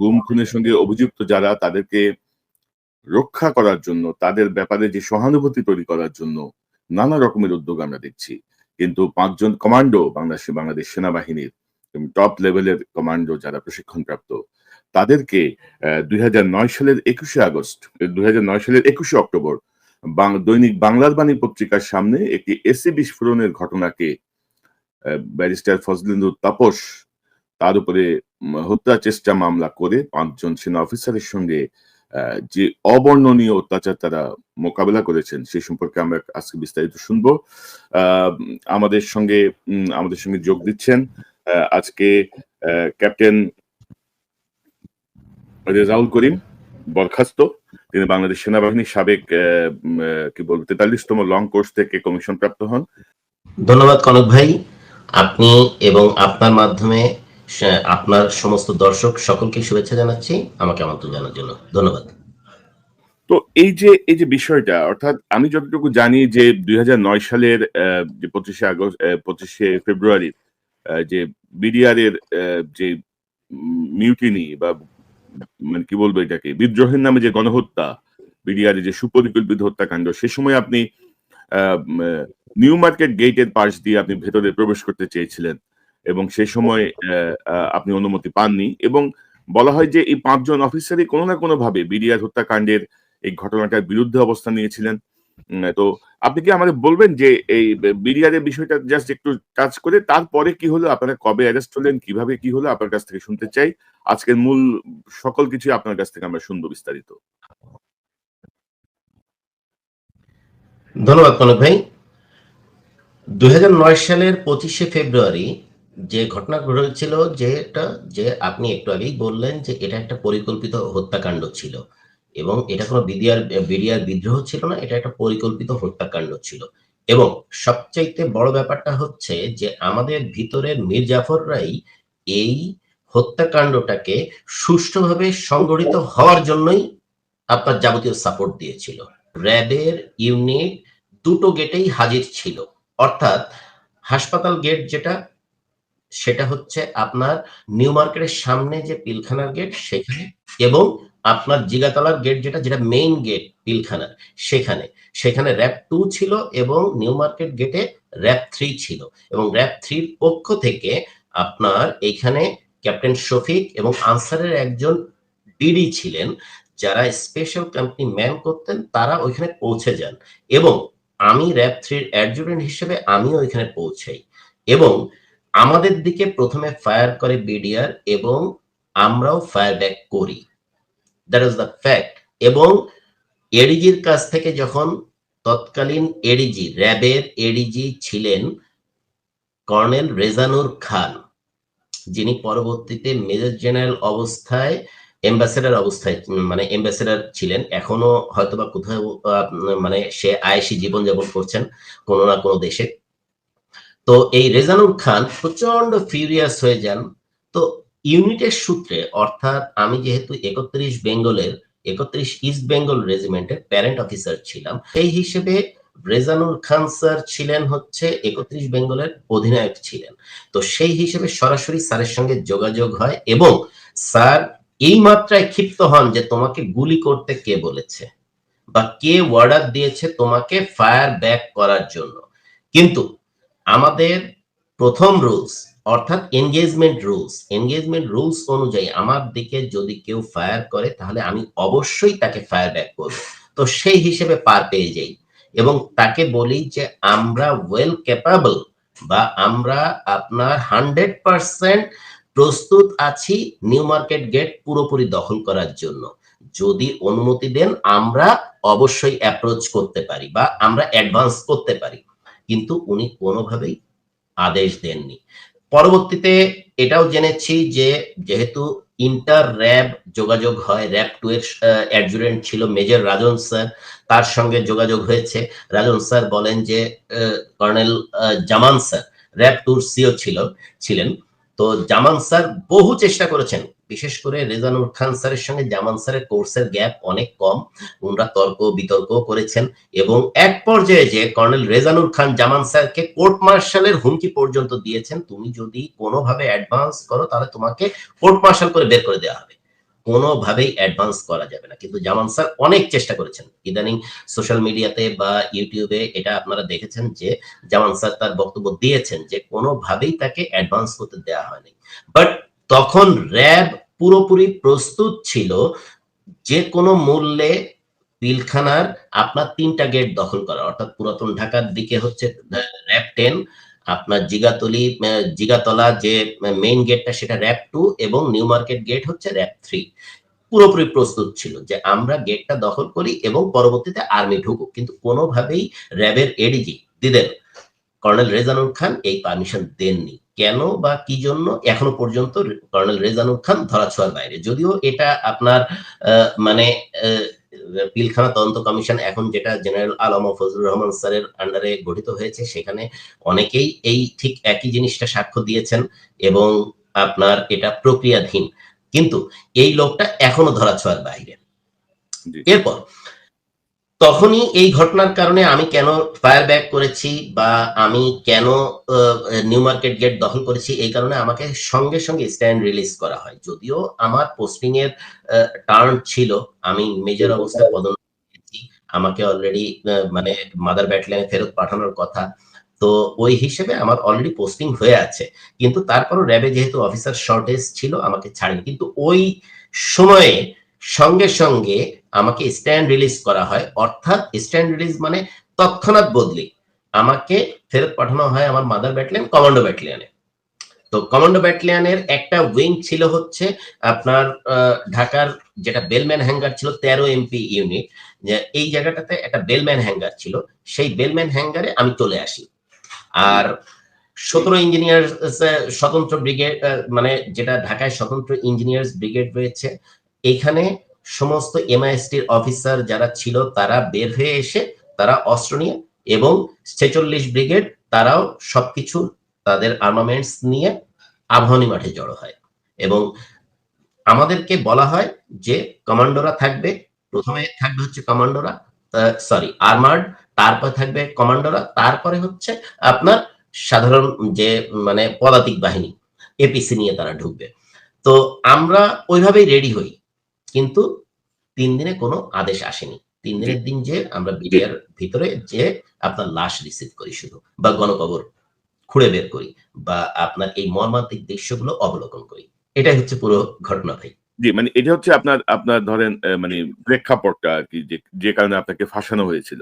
গুম, খুনের সঙ্গে অভিযুক্ত যারা, তাদেরকে রক্ষা করার জন্য, তাদের ব্যাপারে যে সহানুভূতি তৈরি করার জন্য নানা রকমের উদ্যোগ আমরা দেখছি। কিন্তু পাঁচজন কমান্ডো বাংলাদেশ বাংলাদেশ সেনাবাহিনীর টপ লেভেলের কমান্ডো যারা প্রশিক্ষণপ্রাপ্ত, তাদেরকে দুই হাজার নয় সালের একুশে আগস্ট, দুই হাজার নয় সালের একুশে অক্টোবর দৈনিক বাংলার বাণী পত্রিকার সামনে একটি এসি বিস্ফোরণের ঘটনাকে ব্যারিস্টার ফজলিন্দুর তাপস তার উপরে হত্যা চেষ্টা মামলা করে পাঁচজন সেনা অফিসারের সঙ্গে যে অবর্ণনীয় অত্যাচার তারা মোকাবেলা করেছেন সেই সম্পর্কে আমরা আজকে বিস্তারিত শুনব। আমাদের সঙ্গে আমাদের সঙ্গে যোগ দিচ্ছেন আজকে ক্যাপ্টেন রেজাউল করিম বরখাস্ত। তিনি বাংলাদেশ সেনাবাহিনীর সাবেক কি বলব, তেতাল্লিশতম লং কোর্স থেকে কমিশন প্রাপ্ত হন। ধন্যবাদ কনক ভাই। আপনি এবং আপনার মাধ্যমে আপনার সমস্ত দর্শক সকলকে শুভেচ্ছা জানাচ্ছি। আমাকে আমন্ত্রণ জানার জন্য। ধন্যবাদ। তো এই যে এই যে বিষয়টা, অর্থাৎ আমি যতটুকু জানি যে দুই হাজার নয় সালের যে পঁচিশে আগস্ট পঁচিশে ফেব্রুয়ারি যে বিডিআর এর যে মিউটিনি বা মানে কি বলব এটাকে, বিদ্রোহের নামে যে গণহত্যা বিডিআর যে সুপরিকল্পিত হত্যাকাণ্ড, সে সময় আপনি নিউ মার্কেট গেটের পাশ দিয়ে আপনি ভেতরে প্রবেশ করতে চেয়েছিলেন। এবং সেই সময় আপনি অনুমতি পাননি এবং বলা হয় যে এই পাঁচজন অফিসারই কোনো না কোনো ভাবে বিডিআর হত্যাকাণ্ডের এই ঘটনাটার বিরুদ্ধে অবস্থান নিয়েছিলেন। তো আপনি কি আমাদের বলবেন যে এই বিডিআর এর বিষয়টা জাস্ট একটু টাচ করে তারপরে কি হলো? আপনারা কবে অ্যারেস্ট হলেন? কীভাবে কি হলো? আপনার কাছ থেকে শুনতে চাই। আজকের মূল সকল কিছু আপনার কাছ থেকে আমরা শুনব বিস্তারিত। ধন্যবাদ কনক ভাই। দুই হাজার নয় সালের পঁচিশে ফেব্রুয়ারি যে ঘটনা ঘটেছিল যেটা, যে আপনি একটু আগেই বললেন যে এটা একটা পরিকল্পিত হত্যাকাণ্ড ছিল এবং এটা কোনো বিডিআর বিডিআর বিদ্রোহ ছিল না, এটা একটা পরিকল্পিত হত্যাকাণ্ড ছিল। এবং সবচাইতে বড় ব্যাপারটা হচ্ছে যে আমাদের ভিতরের মীর জাফররাই এই হত্যাকাণ্ডটাকে সুষ্ঠুভাবে সংগঠিত হওয়ার জন্যই আপনার যাবতীয় সাপোর্ট দিয়েছিল। র্যাবের ইউনিট দুটো গেটেই হাজির ছিল। অর্থাৎ হাসপাতাল গেট যেটা সেটা হচ্ছে আপনার নিউ মার্কেটের সামনে যে পিলখানার গেট সেখানে এবং আপনার জিগাতলার গেট যেটা যেটা মেইন গেট পিলখানার, সেখানে। সেখানে র্যাব টু ছিল এবং নিউ মার্কেট গেটে র্যাব থ্রি ছিল এবং র্যাব থ্রির পক্ষ থেকে আপনার এখানে ক্যাপ্টেন শফিক এবং আনসারের একজন ডিডি ছিলেন, যারা স্পেশাল কোম্পানি ম্যান করতেন, তারা ওইখানে পৌঁছে যান। এবং আমি র্যাব থ্রির অ্যাডজুটেন্ট হিসেবে আমিও ওইখানে পৌঁছাই। এবং আমাদের দিকে প্রথমে ফায়ার করে বিডিআর এবং আমরাও ফায়ার ব্যাক করি। দ্যাট ইজ দ্য ফ্যাক্ট এবং এডিজির কাছ থেকে যখন তৎকালীন এডিজি র্যাবের এডিজি ছিলেন কর্নেল রেজানুর খান, যিনি পরবর্তীতে মেজর জেনারেল অবস্থায়, এম্বাসেডার অবস্থায় মানে এম্বাসেডার ছিলেন, এখনও হয়তোবা কোথাও মানে সে আয়েসি জীবনযাপন করছেন কোনো না কোনো দেশে। তো এই রেজানুর খান প্রচণ্ড ফিউরিয়াস হয়ে যান। তো ইউনিটের সূত্রে, অর্থাৎ আমি যেহেতু একত্রিশ বেঙ্গলের, একত্রিশ ইস্ট বেঙ্গল রেজিমেন্টের প্যারেন্ট অফিসার ছিলাম, সেই হিসেবে রেজানুর খান স্যার ছিলেন হচ্ছে একত্রিশ বেঙ্গলের অধিনায়ক ছিলেন। তো সেই হিসেবে সরাসরি স্যারের সঙ্গে যোগাযোগ হয় এবং স্যার এই মাত্রায় ক্ষিপ্ত হন যে তোমাকে গুলি করতে কে বলেছে বা কে অর্ডার দিয়েছে তোমাকে ফায়ার ব্যাক করার জন্য। কিন্তু আমাদের প্রথম রুলস অর্থাৎ এনগেজমেন্ট রুলস এনগেজমেন্ট রুলস অনুযায়ী আমার দিকে যদি কেউ ফায়ার করে, তাহলে আমি অবশ্যই তাকে ফায়ার ব্যাক করব। তো সেই হিসেবে পার পেয়ে যাই। এবং তাকে বলি যে, আমরা ওয়েল ক্যাপাবল বা আমরা আপনার হান্ড্রেড পার্সেন্ট প্রস্তুত আছি নিউ মার্কেট গেট পুরোপুরি দখল করার জন্য। যদি অনুমতি দেন, আমরা অবশ্যই অ্যাপ্রোচ করতে পারি বা আমরা অ্যাডভান্স করতে পারি। কিন্তু উনি কোনোভাবেই আদেশ দেননি। পরবর্তীতে এটাও জেনেছি যে যেহেতু ইন্টার র্যাব যোগাযোগ হয়, র্যাব টু এর অ্যাডজুরেন্ট ছিল মেজর রাজন স্যার, তার সঙ্গে যোগাযোগ হয়েছে। রাজন স্যার বলেন যে কর্নেল জামান স্যার, র্যাব টুর সিও ছিল, ছিলেন। তো জামান স্যার বহু চেষ্টা করেছেন বিশেষ করে রেজানুর খান স্যারের সঙ্গে জামান স্যারের কোর্সের গ্যাপ অনেক কম। ওনারা তর্ক, বিতর্ক করেছেন এবং এক পর্যায়ে যে কর্নেল রেজানুর খান জামান স্যারকে কোর্ট মার্শালের হুমকি পর্যন্ত দিয়েছেন, তুমি যদি কোনোভাবে অ্যাডভান্স করো, তাহলে তোমাকে কোর্ট মার্শাল করে বের করে দেওয়া হবে। কোনোভাবেই অ্যাডভান্স করা যাবে না। কিন্তু জামান স্যার অনেক চেষ্টা করেছেন। ইদানিং সোশ্যাল মিডিয়াতে বা ইউটিউবে এটা আপনারা দেখেছেন যে জামান স্যার তার বক্তব্য দিয়েছেন যে কোনোভাবেই তাকে অ্যাডভান্স করতে দেওয়া হয়নি। বাট তখন র্যাব পুরোপুরি প্রস্তুত ছিল যে কোনো মূল্যে পিলখানার আপনার তিনটা গেট দখল করা। অর্থাৎ পুরাতন ঢাকার দিকে হচ্ছে র্যাব টেন আপনার জিগাতলি জিগাতলা যে মেইন গেটটা সেটা র্যাব টু এবং নিউ মার্কেট গেট হচ্ছে র্যাব থ্রি পুরোপুরি প্রস্তুত ছিল যে আমরা গেটটা দখল করি এবং পরবর্তীতে আর্মি ঢুকুক। কিন্তু কোনোভাবেই র্যাবের এডিজি দিদেন, কর্নেল রেজানুর খান এই পারমিশন দেননি। কেন বা কি জন্য এখনও পর্যন্ত কর্নেল রেজানুর খান ধরাছোঁয়ার বাইরে? যদিও এটা আপনার মানে পিলখানা তদন্ত কমিশন এখন যেটা জেনারেল আলম ফজলুর রহমান স্যারের আন্ডারে গঠিত হয়েছে সেখানে অনেকেই এই ঠিক একই জিনিসটা সাক্ষ্য দিয়েছেন এবং আপনার এটা প্রক্রিয়াধীন। কিন্তু এই লোকটা এখনও ধরাছোঁয়ার বাইরে। এরপর তখনই এই ঘটনার কারণে আমি কেন ফায়ার ব্যাক করেছি বা আমি কেন নিউ মার্কেট গেট দখল করেছি এই কারণে আমাকে সঙ্গে সঙ্গে স্ট্যান্ড রিলিজ করা হয়। যদিও আমার পোস্টিং এর টার্ন ছিল, আমি মেজর অবস্থায় পেয়েছি, আমাকে অলরেডি মানে মাদার ব্যাটালিয়নে ফেরত পাঠানোর কথা। তো ওই হিসেবে আমার অলরেডি পোস্টিং হয়ে আছে। কিন্তু তারপরও র্যাবে যেহেতু অফিসার শর্টেজ ছিল, আমাকে ছাড়েনি। কিন্তু ওই সময়ে সঙ্গে সঙ্গে আমাকে স্ট্যান্ড রিলিজ করা হয়। অর্থাৎ স্ট্যান্ড রিলিজ মানে তৎক্ষণাৎ বদলি। আমাকে ফেরত পাঠানো হয় আমার মাদার ব্যাটালিয়ন কমান্ডো ব্যাটালিয়নে তো কমান্ডো ব্যাটালিয়নের একটা উইং ছিল হচ্ছে আপনার ঢাকার যেটা বেলম্যান হ্যাঙ্গার ছিল, তেরো এমপি ইউনিট এই জায়গাটাতে একটা বেলম্যান হ্যাঙ্গার ছিল। সেই বেলম্যান হ্যাঙ্গারে আমি চলে আসি। আর সতেরো ইঞ্জিনিয়ার স্বতন্ত্র ব্রিগেড মানে যেটা ঢাকায় স্বতন্ত্র ইঞ্জিনিয়ার্স ব্রিগেড রয়েছে এখানে সমস্ত এমআইএসটির অফিসার যারা ছিল, তারা বের হয়ে এসে তারা অস্ত্র নিয়ে এবং ছেচল্লিশ ব্রিগেড তারাও সবকিছু তাদের আর্মামেন্টস নিয়ে আবহানী মাঠে জড়ো হয়। এবং আমাদেরকে বলা হয় যে, কমান্ডোরা থাকবে, প্রথমে থাকবে হচ্ছে কমান্ডোরা সরি আর্মার্ড তারপরে থাকবে কমান্ডোরা, তারপরে হচ্ছে আপনার সাধারণ যে মানে পদাতিক বাহিনী এপিসি নিয়ে তারা ঢুকবে। তো আমরা ওইভাবেই রেডি হই। কিন্তু তিন দিনে কোনো আদেশ আসেনি। তিন দিনের দিন যে আমরা বিডিআর ভিতরে যে আপনার লাশ রিসিভ করি শুধু বা গণকবর খুঁড়ে বের করি বা আপনার এই মর্মান্তিক দৃশ্যগুলো অবলোকন করি। এটাই হচ্ছে পুরো ঘটনা ভাই। জি মানে এটা হচ্ছে আপনার আপনার ধরেন মানে প্রেক্ষাপটটা আর কি যে কারণে আপনাকে ফাঁসানো হয়েছিল।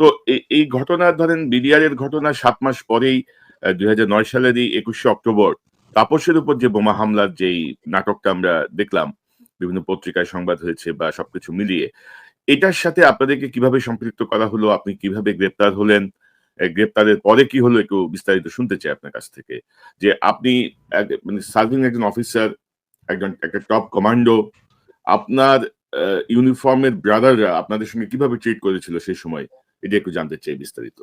তো এই- ঘটনা ধরেন বিডিআর এর ঘটনা সাত মাস পরেই দুই হাজার নয় সালেরই একুশে অক্টোবর তাপসের উপর যে বোমা হামলার যেই নাটকটা আমরা দেখলাম বিভিন্ন পত্রিকায় সংবাদ হয়েছে বা সবকিছু মিলিয়ে। এটার সাথে আপনাদেরকে কীভাবে সম্পৃক্ত করা হলো, আপনি কীভাবে গ্রেপ্তার হলেন গ্রেপ্তারের পরে কি হলো একটু বিস্তারিত শুনতে চাই আপনার কাছ থেকে। যে আপনি মানে সার্ভিং একজন অফিসার, একজন, একটা টপ কমান্ডো, আপনার ইউনিফর্মের ব্রাদাররা আপনাদের সঙ্গে কীভাবে ট্রিট করেছিল সেই সময়, এটা একটু জানতে চাই বিস্তারিত।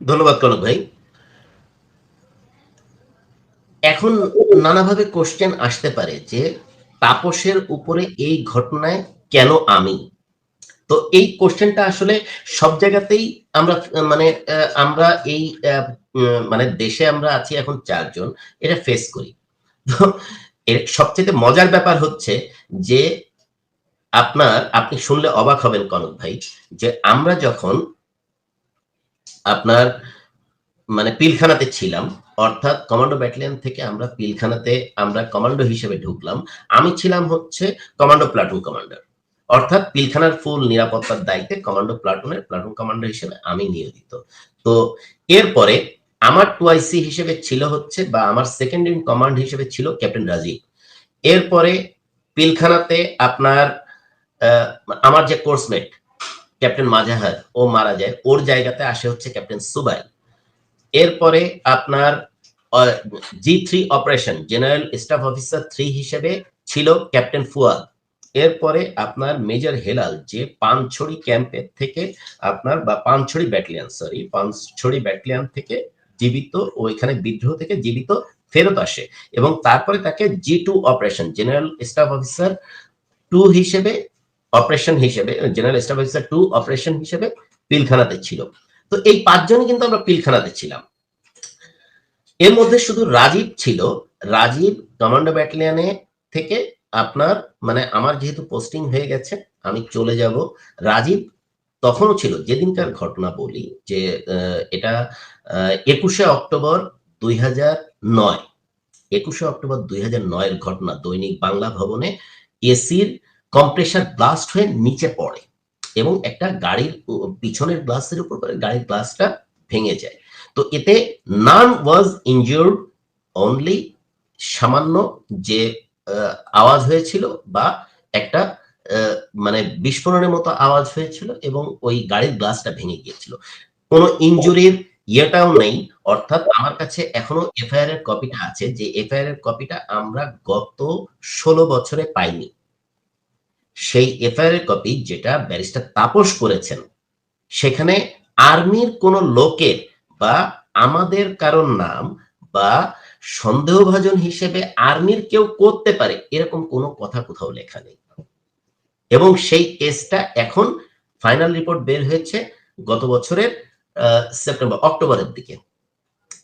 ধন্যবাদ কনক ভাই। এখন নানাভাবে কোশ্চেন আসতে পারে যে তাপসের উপরে এই ঘটনায় কেন আমি? তো এই কোশ্চেনটা আসলে সব জায়গাতেই আমরা মানে আমরা এই মানে দেশে আমরা আছি এখন চারজন, এটা ফেস করি। তো এর সবচেয়ে মজার ব্যাপার হচ্ছে যে আপনার, আপনি শুনলে অবাক হবেন কনক ভাই, যে আমরা যখন আপনার মানে পিলখানাতে ছিলাম অর্থাৎ কমান্ডো ব্যাটালিয়ন থেকে আমরা পিলখানাতে আমরা কমান্ডো হিসেবে ঢুকলাম। আমি ছিলাম হচ্ছে কমান্ডো প্লাটুন কমান্ডার অর্থাৎ পিলখানার ফুল নিরাপত্তার দায়িত্বে কমান্ডো প্লাটুনের প্লাটুন কমান্ডার হিসেবে আমি নিয়োজিত। তো এরপরে আমার টুআইসি হিসেবে ছিল হচ্ছে বা আমার সেকেন্ড ইন কমান্ড হিসেবে ছিল ক্যাপ্টেন রাজীব। এরপরে পিলখানাতে আপনার আমার যে কোর্সমেট ক্যাপ্টেন মাজাহার, ও মারা যায়। ওর জায়গাতে আসে হচ্ছে ক্যাপ্টেন সুবাই। এরপরে আপনার G three operation general staff officer three হিসেবে ছিল ক্যাপ্টেন ফুয়াদ এরপরে আপনার মেজর হেলাল, যে পানছড়ি ক্যাম্পের থেকে আপনার, বা Panchhari battalion sorry Panchhari battalion থেকে জীবিত ওইখানে বিদ্রোহ থেকে জীবিত ফেরত আসে। এবং তারপরে তাকে G two operation general staff officer two হিসেবে অপারেশন হিসেবে general staff officer two operation হিসেবে পিলখানাতে ছিল। তো এই পাঁচজনই কিন্তু আমরা পিলখানাতে ছিলাম এর মধ্যে শুধু রাজীব ছিল। রাজীব কমান্ডো ব্যাটালিয়নে থেকে আপনার মানে আমার যেহেতু পোস্টিং হয়ে গেছে, আমি চলে যাব। রাজীব তখনও ছিল, যেদিনকার ঘটনা বলি, যে এটা একুশে অক্টোবর দুই হাজার নয়। একুশে অক্টোবর দুই হাজার নয়ের ঘটনা দৈনিক বাংলা ভবনে এসির কম্প্রেসার ব্লাস্ট হয়ে নিচে পড়ে। এবং একটা গাড়ির পিছনের গ্লাসের উপর গাড়ির গ্লাসটা ভেঙে যায়। তো এতে নান ওয়াজ ইনজিউর্ড অনলি সামান্য যে আওয়াজ হয়েছিল বা একটা মানে বিস্ফোরণের মতো আওয়াজ হয়েছিল এবং ওই গাড়ির গ্লাসটা ভেঙে গিয়েছিল। কোনো ইনজুরির ইয়েটাও নেই, অর্থাৎ আমার কাছে এখনও এফআইআর এর কপিটা আছে, যে এফআইআর এর কপিটা আমরা গত ষোলো বছরে পাইনি। সেই এফআইআর এর কপি যেটা ব্যারিস্টার তাপস করেছেন। সেখানে আর্মির কোন লোকের বা আমাদের কারণ নাম বা সন্দেহভাজন হিসেবে আর্মির কেউ করতে পারে, এরকম কোনো কথা কোথাও লেখা নেই। এবং সেই কেসটা এখন ফাইনাল রিপোর্ট বের হয়েছে গত বছরের সেপ্টেম্বর অক্টোবরের দিকে।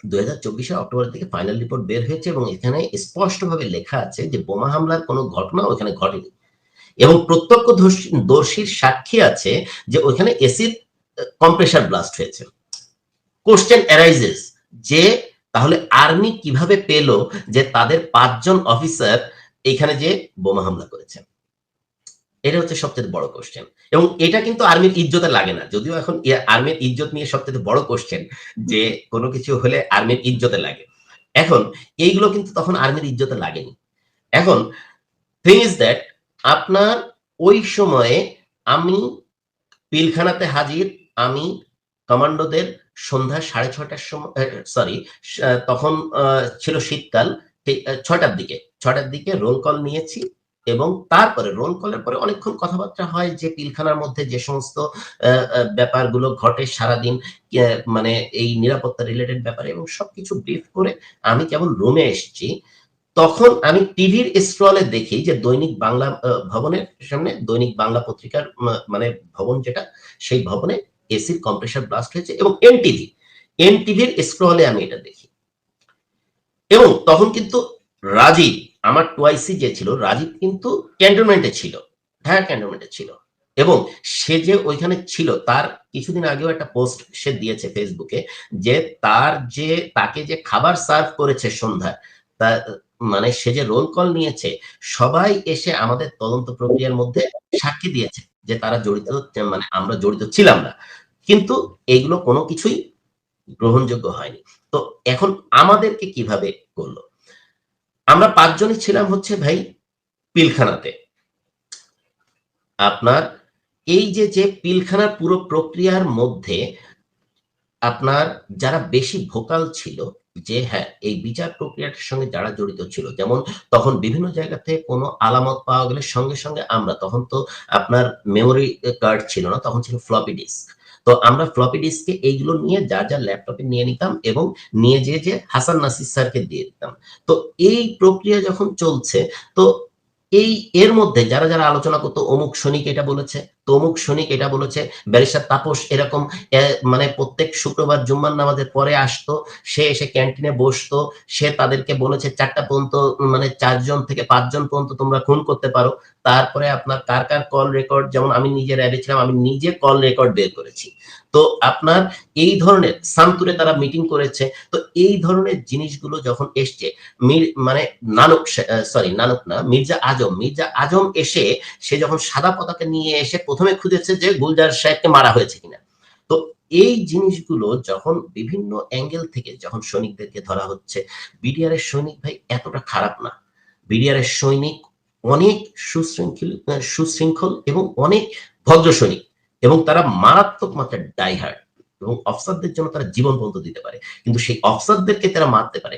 দুই হাজার চব্বিশে অক্টোবরের দিকে ফাইনাল রিপোর্ট বের হয়েছে এবং এখানে স্পষ্টভাবে লেখা আছে যে বোমা হামলার কোনো ঘটনা ওখানে ঘটেনি। এবং প্রত্যক্ষদর্শীর সাক্ষী আছে যে ওইখানে এসিড কম্প্রেসার ব্লাস্ট হয়েছে। কোশ্চেন অ্যারাইজেস যে তাহলে আর্মি কীভাবে পেল যে তাদের পাঁচজন অফিসার এখানে যে বোমা হামলা করেছে? এটা হচ্ছে সবচেয়ে বড় কোশ্চেন এবং এটা কিন্তু আর্মির ইজ্জতে লাগে না। যদিও এখন আর্মির ইজ্জত নিয়ে সবচেয়ে বড় কোশ্চেন যে কোনো কিছু হলে আর্মির ইজ্জতে লাগে। এখন, এইগুলো কিন্তু তখন আর্মির ইজ্জতে লাগেনি। এখন থিং ইজ দ্যাট আপনার ওই সময়ে আমি পিলখানাতে হাজির, আমি কমান্ডোদের সন্ধ্যা সাড়ে ছটার সময় সরি তখন ছিল শীতকাল ছটার দিকে। ছটার দিকে রোল কল নিয়েছি এবং তারপরে রোল কলের পরে অনেকক্ষণ কথাবার্তা হয় যে পিলখানার মধ্যে যে সমস্ত ব্যাপারগুলো ঘটে সারাদিন মানে এই নিরাপত্তা রিলেটেড ব্যাপারে এবং সবকিছু ব্রিফ করে আমি কেবল রুমে এসেছি। তখন আমি টিভির স্ক্রলে দেখি যে দৈনিক বাংলা ভবনের সামনে দৈনিক বাংলা পত্রিকার মানে ভবন যেটা, সেই ভবনে এসির কম্প্রেসার ব্লাস্ট হয়েছে এবং এনটিভি এনটিভির স্ক্রলে আমি এটা দেখি। এবং তখন কিন্তু রাজীব, আমার টুয়াইসি যে ছিল, রাজীব কিন্তু ক্যান্টনমেন্টে ছিল, ঢাকা ক্যান্টনমেন্টে ছিল। এবং সে যে ওইখানে ছিল, তার কিছুদিন আগেও একটা পোস্ট সে দিয়েছে ফেসবুকে যে তার যে, তাকে যে খাবার সার্ভ করেছে সন্ধ্যায় মানে সে যে রোল কল নিয়েছে, সবাই এসে আমাদের তদন্ত প্রক্রিয়ার মধ্যে সাক্ষী দিয়েছে যে তারা জড়িত মানে আমরা জড়িত ছিলাম না। কিন্তু এগুলো কোনো কিছুই গ্রহণযোগ্য হয়নি। তো এখন আমাদেরকে কীভাবে করল? আমরা পাঁচজনই ছিলাম হচ্ছে ভাই পিলখানাতে। আপনার এই যে যে পিলখানার পুরো প্রক্রিয়ার মধ্যে আপনার যারা বেশি ভোকাল ছিল যে হ্যাঁ এই বিচার প্রক্রিয়াটার সঙ্গে যারা জড়িত ছিল, যেমন তখন বিভিন্ন জায়গাতে কোনো আলামত পাওয়া গেলে সঙ্গে সঙ্গে আমরা, তখন তো আপনার মেমোরি কার্ড ছিল না, তখন ছিল ফ্লপি ডিস্ক তো আমরা ফ্লপি ডিস্কে এইগুলো নিয়ে যা যা ল্যাপটপে নিয়ে নিতাম এবং নিয়ে যেয়ে যে হাসান নাসির স্যারকে দিয়ে দিতাম। তো এই প্রক্রিয়া যখন চলছে, তো এই এর মধ্যে যারা যারা আলোচনা করতো, অমুক সৈনিক এটা বলেছে, তমুক সৈনিক এটা বলেছে, ব্যারিস্টার তাপস এরকম মানে প্রত্যেক শুক্রবার জুম্মার নামাজের পরে আসতো, সে এসে ক্যান্টিনে বসতো, সে তাদেরকে বলেছে, চারটা পর্যন্ত মানে চারজন থেকে পাঁচজন পর্যন্ত তোমরা খুন করতে পারো। তারপরে আপনার কার কার কল রেকর্ড যেমন আমি নিজে র্যাবে ছিলাম, আমি নিজে কল রেকর্ড বের করেছি। তো আপনার এই ধরনের সান্তুরে তারা মিটিং করেছে, তো এই ধরনের জিনিসগুলো যখন এসছে, মির মানে নানক সরি নানক না, মির্জা আজম মির্জা আজম এসে সে যখন সাদা পতাকা নিয়ে এসে প্রথমে খুঁজেছে যে গুলজার সাহেবকে মারা হয়েছে কিনা। তো এই জিনিসগুলো যখন বিভিন্ন অ্যাঙ্গেল থেকে যখন সৈনিকদেরকে ধরা হচ্ছে বিডিআর এর সৈনিক ভাই এতটা খারাপ না। বিডিআর এর সৈনিক অনেক সুশৃঙ্খল সুশৃঙ্খল এবং অনেক ভদ্র সৈনিক। এবং তারা মারাত্মক মাত্রায় ডাইহার্ড এবং অফসারদের জন্য তারা জীবন পর্যন্ত দিতে পারে। কিন্তু সেই অফসারদেরকে তারা মারতে পারে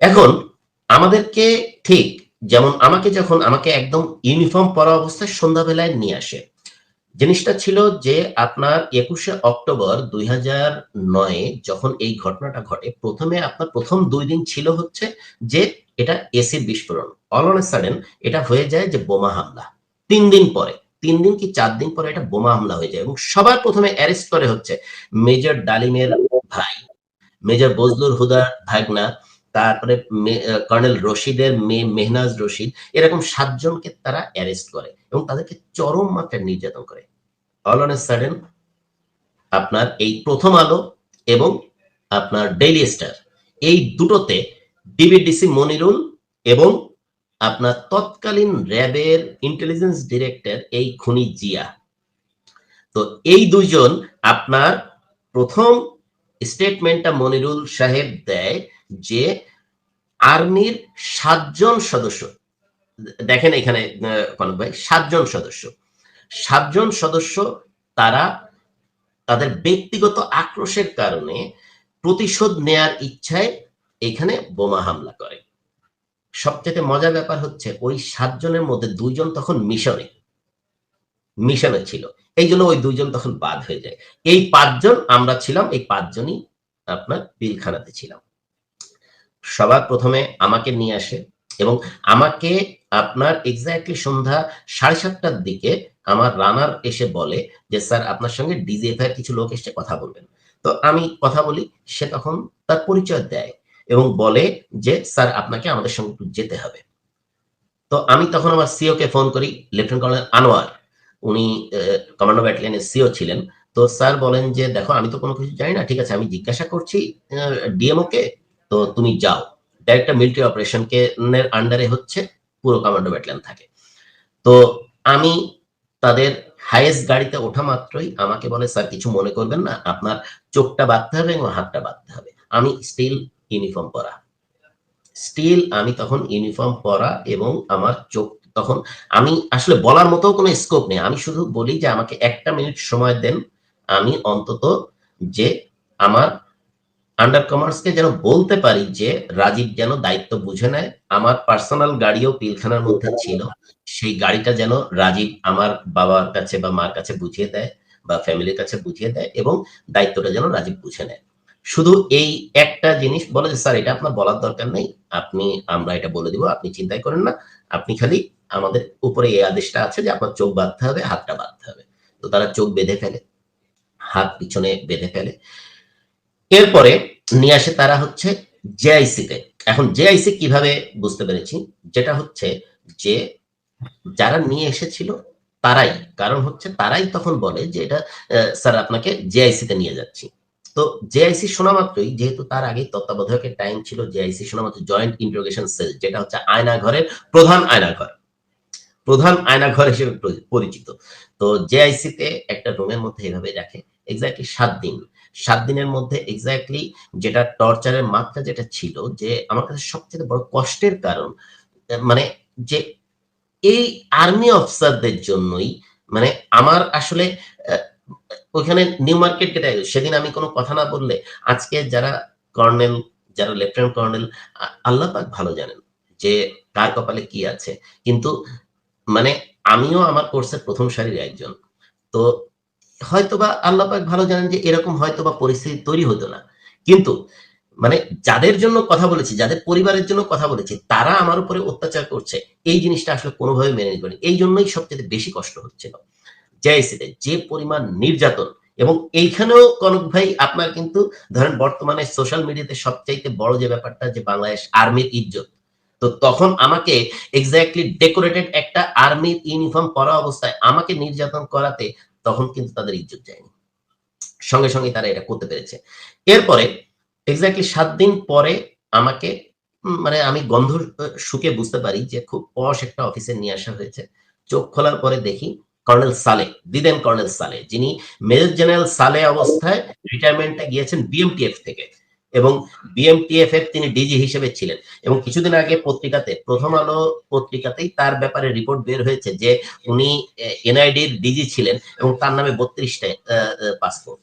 এখন আমাদেরকে ঠিক যেমন আমাকে যখন আমাকে একদম ইউনিফর্ম পরা অবস্থায় সন্ধ্যাবেলায় নিয়ে আসে, জিনিসটা ছিল যে আপনার একুশে অক্টোবর দুই যখন এই ঘটনাটা ঘটে, প্রথমে আপনার প্রথম দুই দিন ছিল হচ্ছে যে এটা এসির বিস্ফোরণ। অল অন সাডেন এটা হয়ে যায় যে বোমা হামলা। তিন দিন পরে। তিন দিন কি চার দিন পরে এটা বোমা হামলা হয়ে যায় এবং সবার প্রথমে অ্যারেস্ট করে হচ্ছে মেজর ডালিমের ভাই। মেজর বজলুর হুদার ভাগনা, তারপরে কর্নেল রশিদের মেয়ে মেহনাজ রশিদ, এরকম সাতজনকে তারা অ্যারেস্ট করে এবং তাদেরকে চরম মাত্রায় নির্যাতন করে। অল অন এ সাডেন আপনার এই প্রথম আলো এবং আপনার ডেইলি স্টার এই দুটোতে ডিবিডিসি মনিরুল এবং আপনার তৎকালীন র্যাবের ইন্টেলিজেন্স ডিরেক্টর এই খুনি জিয়া। তো এই দুইজন আপনার প্রথম স্টেটমেন্টটা মনিরুল সাহেব দেয় যে আর্মির সাতজন সদস্য, দেখেন এখানে কনক ভাই, সাতজন সদস্য। সাতজন সদস্য তারা তাদের ব্যক্তিগত আক্রোশের কারণে প্রতিশোধ নেয়ার ইচ্ছায় এখানে বোমা হামলা করে। সবচেয়ে মজার ব্যাপার হচ্ছে ওই সাতজনের মধ্যে দুইজন তখন মিশনে। মিশনে ছিল। এই জন্য ওই দুইজন তখন বাদ হয়ে যায়। এই পাঁচজন আমরা ছিলাম, এই পাঁচজনই আপনার পিলখানাতে ছিলাম। সবার প্রথমে আমাকে নিয়ে আসে এবং আমাকে আপনার এক্স্যাক্টলি সন্ধ্যা সাড়ে সাতটার দিকে আমার রানার এসে বলে যে, স্যার, আপনার সঙ্গে ডিজিএফআই কিছু লোক এসে কথা বলবেন। তো আমি কথা বলি, সে তখন তার পরিচয় দেয়। এবং বলে যে, স্যার, আপনাকে আমাদের সঙ্গে একটু যেতে হবে। তো আমি তখন আমার সিও কে ফোন করি লেফটেন্যান্ট কর্নেল আনোয়ার। উনি কমান্ডো ব্যাটালিয়নের সিও ছিলেন। তো স্যার বলেন যে, দেখো, আমি তো কোনো কিছু জানি না, ঠিক আছে, আমি জিজ্ঞাসা করছি ডিএমও কে তো তুমি যাও। ডাইরেক্টর মিলিটারি অপারেশন কে আন্ডারে হচ্ছে, পুরো কমান্ডো ব্যাটালিয়ন থাকে। তো আমি তাদের হাইয়েস্ট গাড়িতে ওঠা মাত্রই আমাকে বলে, স্যার, কিছু মনে করবেন না, আপনার চোখটা বাঁধতে হবে এবং হাতটা বাঁধতে হবে। আমি স্টিল ইউনিফর্ম পরা। স্টিল আমি তখন ইউনিফর্ম পরা এবং আমার চোখ তখন আমি আসলে বলার মতো কোনো স্কোপ নেই। আমি শুধু বলি যে আমাকে একটা মিনিট সময় দেন আমি অন্তত যে আমার আন্ডার কমার্সকে যেন বলতে পারি যে রাজীব যেন দায়িত্ব বুঝে নেয়, আমার পার্সোনাল গাড়িও পিলখানার মধ্যে ছিল, সেই গাড়িটা যেন রাজীব আমার বাবার কাছে বা মার কাছে বুঝিয়ে দেয় বা ফ্যামিলির কাছে বুঝিয়ে দেয় এবং দায়িত্বটা যেন রাজীব বুঝে নেয়। শুধু এই একটা জিনিস বলে যে, স্যার, এটা আপনার বলার দরকার নেই। আপনি, আমরা এটা বলে দিব, আপনি চিন্তাই করেন না। আপনি খালি আমাদের উপরে এই আদেশটা আছে যে, আপনার চোখ বাঁধতে হবে, হাতটা বাঁধতে হবে। তো তারা চোখ বেঁধে ফেলে, হাত পিছনে বেঁধে ফেলে। এরপরে নিয়ে আসে তারা হচ্ছে জেআইসি তে। এখন জেআইসি কীভাবে বুঝতে পেরেছি? যেটা হচ্ছে যে, যারা নিয়ে এসেছিল তারাই। কারণ হচ্ছে তারাই তখন বলে যে, এটা স্যার, আপনাকে জেআইসি তে নিয়ে যাচ্ছি। তো জেআইসি শোনা মাত্রই, যেহেতু তার আগে তত্ত্বাবধায়কের টাইম ছিল জেআইসি শোনা মাত্র জয়েন্ট ইন্টারোগেশন সেল যেটা হচ্ছে আয়নাঘরের প্রধান আয়নাঘর প্রধান আয়নাঘর হিসেবে পরিচিত। তো জেআইসি তে একটা রুমের মধ্যে এভাবে রাখে এক্স্যাক্টলি সাত দিন। সাত দিনের মধ্যে এক্স্যাক্টলি যেটা টর্চারের মাত্রা যেটা ছিল, যে আমার কাছে সবচেয়ে বড় কষ্টের কারণ মানে যে এই আর্মি অফিসারদের জন্যই মানে আমার আসলে আহ, ওইখানে নিউ মার্কেট গেটে সেদিন আমি কোনো কথা না বললে আজকে যারা কর্নেল যারা লেফটেন্যান্ট কর্নেল আল্লাহ পাক ভালো জানেন যে কার কপালে কি আছে। কিন্তু মানে আমিও আমার কোর্সের প্রথম সারির একজন। তো হয়তোবা আল্লাহ পাক ভালো জানেন যে এরকম হয়তোবা পরিস্থিতি তৈরি হতো না। কিন্তু মানে যাদের জন্য কথা বলেছি যাদের পরিবারের জন্য কথা বলেছি তারা আমার উপরে অত্যাচার করছে। এই জিনিসটা আসলে কোনোভাবে মেনে নিতে পারি এই জন্যই সবচেয়ে বেশি কষ্ট হচ্ছিল। জেআইসিতে যে পরিমাণ নির্যাতন। এবং এইখানেও কনক ভাই, আপনার কিন্তু ধরেন বর্তমানে সোশ্যাল মিডিয়াতে সবচাইতে বড় যে ব্যাপারটা, যে বাংলাদেশ আর্মির ইজ্জত। তো তখন আমাকে এক্স্যাক্টলি ডেকোরেটেড একটা আর্মির ইউনিফর্ম পরা অবস্থায় আমাকে নির্যাতন করাতে তখন কিন্তু তাদের ইজ্জত যায়নি। সঙ্গে সঙ্গে তারা এটা করতে পেরেছে। এরপরে এক্স্যাক্টলি সাত দিন পরে আমাকে মানে আমি গন্ধ শুকে বুঝতে পারি যে খুব পশ একটা অফিসে নিয়ে আসা হয়েছে। চোখ খোলার পরে দেখি কর্নেল সালে দিদেন কর্নেল সালে যিনি মেজর জেনারেল সালে অবস্থায় রিটায়ারমেন্টে গিয়েছেন বিএমটিএফ থেকে এবং বিএমটিএফ এর তিনি ডিজি হিসেবে ছিলেন এবং কিছুদিন আগে পত্রিকাতে প্রথম আলো পত্রিকাতেই তার ব্যাপারে রিপোর্ট বের হয়েছে যে উনি এনআইডির ডিজি ছিলেন এবং তার নামে বত্রিশটা পাসপোর্ট।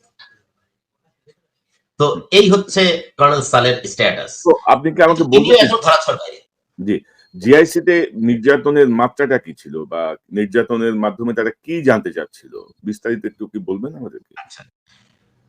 তো এই হচ্ছে কর্নেল সালের স্ট্যাটাস। তো আপনি কি আমাকে বলবেন এখন ধরাছোঁয়ার বাইরে তে নির্যাতনের মাত্রাটা কি ছিল বা নির্যাতনের মাধ্যমে তারা কি জানতে চাচ্ছিল? বিস্তারিত একটু কি বলবেন আমাদেরকে? আচ্ছা।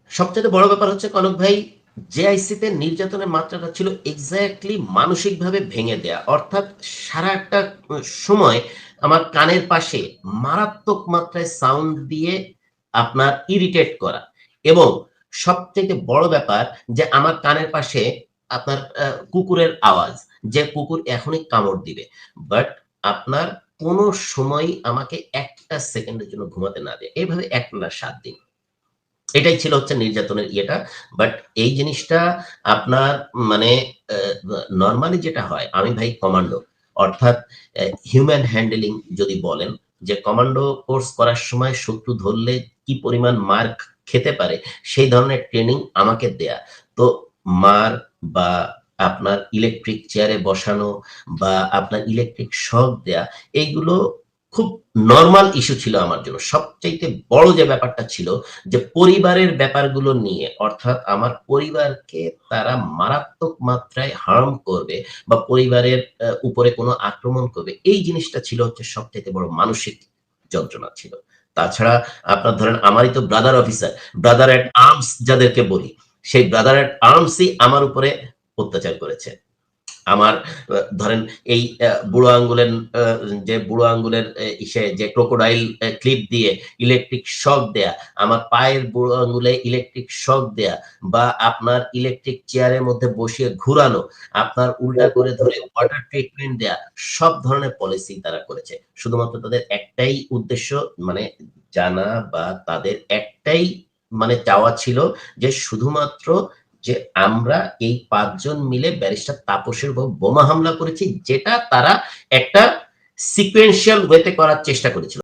সবচেয়ে বড় ব্যাপার হচ্ছে কনক ভাই জেআইসি তে নির্যাতনের মাত্রাটা ছিল এক্স্যাক্টলি মানসিকভাবে ভেঙে দেয়া। অর্থাৎ সারা একটা সময় আমার কানের পাশে মারাত্মক মাত্রায় সাউন্ড দিয়ে আপনার ইরিটেট করা। এবং সবথেকে বড় ব্যাপার যে আমার কানের পাশে আপনার কুকুরের আওয়াজ। যে কুকুর এখনই কামড় দিবে। বাট আপনার কোনো সময় আমাকে একটা সেকেন্ডের জন্য ঘুমাতে না দেয়। এইভাবে এক না সাত দিন। এটাই ছিল হচ্ছে নির্যাতনের ইয়েটা। বাট এই জিনিসটা আপনার মানে নর্মালি যেটা হয়, আমি ভাই কমান্ডো অর্থাৎ হিউম্যান হ্যান্ডেলিং যদি বলেন, যে কমান্ডো কোর্স করার সময় শত্রু ধরলে কি পরিমাণ মার খেতে পারে, সেই ধরনের ট্রেনিং আমাকে দেয়া। তো মার বা আপনার ইলেকট্রিক চেয়ারে বসানো বা আপনার ইলেকট্রিক শক দেয়া, এইগুলো খুব নর্মাল ইস্যু ছিল আমার জন্য। সবচাইতে বড় যে ব্যাপারটা ছিল যে পরিবারের ব্যাপারগুলো নিয়ে, অর্থাৎ আমার পরিবারকে তারা মারাত্মক মাত্রায় হার্ম করবে বা পরিবারের উপরে কোনো আক্রমণ করবে, এই জিনিসটা ছিল হচ্ছে সবথেকে বড় মানসিক যন্ত্রণা ছিল। তাছাড়া আপনার ধরেন আমারই তো brother officer brother at arms যাদেরকে বলি, সেই ব্রাদার অ্যাট আর্মসই আমার উপরে অত্যাচার করেছে। আমার, ধরেন এই বুড়ো আঙ্গুলের যে বুড়ো আঙ্গুলের ইসে যে ক্রোকোডাইল ক্লিপ দিয়ে ইলেকট্রিক শক দেয়া, আমার পায়ের বুড়ো আঙ্গুলে ইলেকট্রিক শক দেয়া বা আপনার ইলেকট্রিক চেয়ারের মধ্যে বসিয়ে ঘুরানো, আপনার উল্টা করে ধরে ওয়াটার ট্রিটমেন্ট দেয়া, সব ধরনের পলিসি তারা করেছে। শুধুমাত্র তাদের একটাই উদ্দেশ্য মানে জানা বা তাদের একটাই মানে চাওয়া ছিল যে শুধুমাত্র যে আমরা এই পাঁচজন মিলে ব্যারিস্টার তাপসের উপর বোমা হামলা করেছি, যেটা তারা একটা সিকুয়েন্সিয়াল ওয়েতে করার চেষ্টা করেছিল।